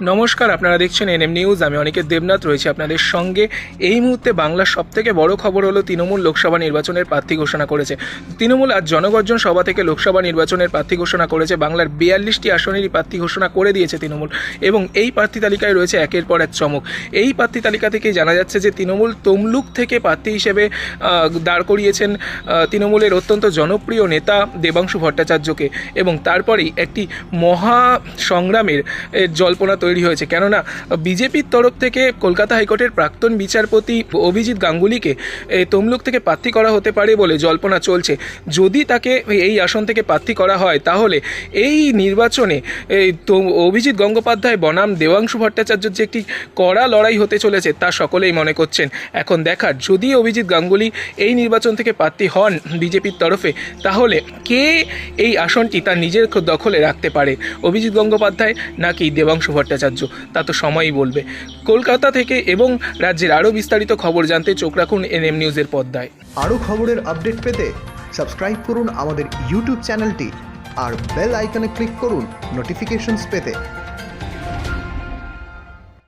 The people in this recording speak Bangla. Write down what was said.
নমস্কার, আপনারা দেখছেন এনএম নিউজ। আমি অনিকেত দেবনাথ, রয়েছে আপনাদের সঙ্গে। এই মুহূর্তে বাংলার সবথেকে বড় খবর হলো, তৃণমূল লোকসভা নির্বাচনের প্রার্থী ঘোষণা করেছে। তৃণমূল আজ জনগর্জন সভা থেকে লোকসভা নির্বাচনের প্রার্থী ঘোষণা করেছে, বাংলার বিয়াল্লিশটি আসনেরই প্রার্থী ঘোষণা করে দিয়েছে তৃণমূল। এবং এই প্রার্থী তালিকায় রয়েছে একের পর এক চমক। এই প্রার্থী তালিকা থেকেই জানা যাচ্ছে যে, তৃণমূল তমলুক থেকে প্রার্থী হিসেবে দাঁড় করিয়েছেন তৃণমূলের অত্যন্ত জনপ্রিয় নেতা দেবাংশু ভট্টাচার্যকে। এবং তারপরেই একটি মহা সংগ্রামের জল্পনা তৈরি হয়েছে। কেননা, বিজেপির তরফ থেকে কলকাতা হাইকোর্টের প্রাক্তন বিচারপতি অভিজিৎ গাঙ্গুলিকে তমলুক থেকে প্রার্থী করা হতে পারে বলে জল্পনা চলছে। যদি তাকে এই আসন থেকে প্রার্থী করা হয়, তাহলে এই নির্বাচনে তো অভিজিৎ গঙ্গোপাধ্যায়, বনাম দেবাংশু ভট্টাচার্যের যে একটি কড়া লড়াই হতে চলেছে, তা সকলেই মনে করছেন। এখন দেখার, যদি অভিজিৎ গাঙ্গুলি এই নির্বাচন থেকে প্রার্থী হন বিজেপির তরফে, তাহলে কে এই আসনটি তার নিজের দখলে রাখতে পারে? অভিজিৎ গঙ্গোপাধ্যায় নাকি দেবাংশু ভট্টাচার্য, তা তো সময়ই বলবে। কলকাতা থেকে এবং রাজ্যের আরও বিস্তারিত খবর জানতে চোখ রাখুন এনএম নিউজের পদ্মায় আরও খবরের আপডেট পেতে সাবস্ক্রাইব করুন আমাদের ইউটিউব চ্যানেলটি আর বেল আইকনে ক্লিক করুন নোটিফিকেশনস পেতে।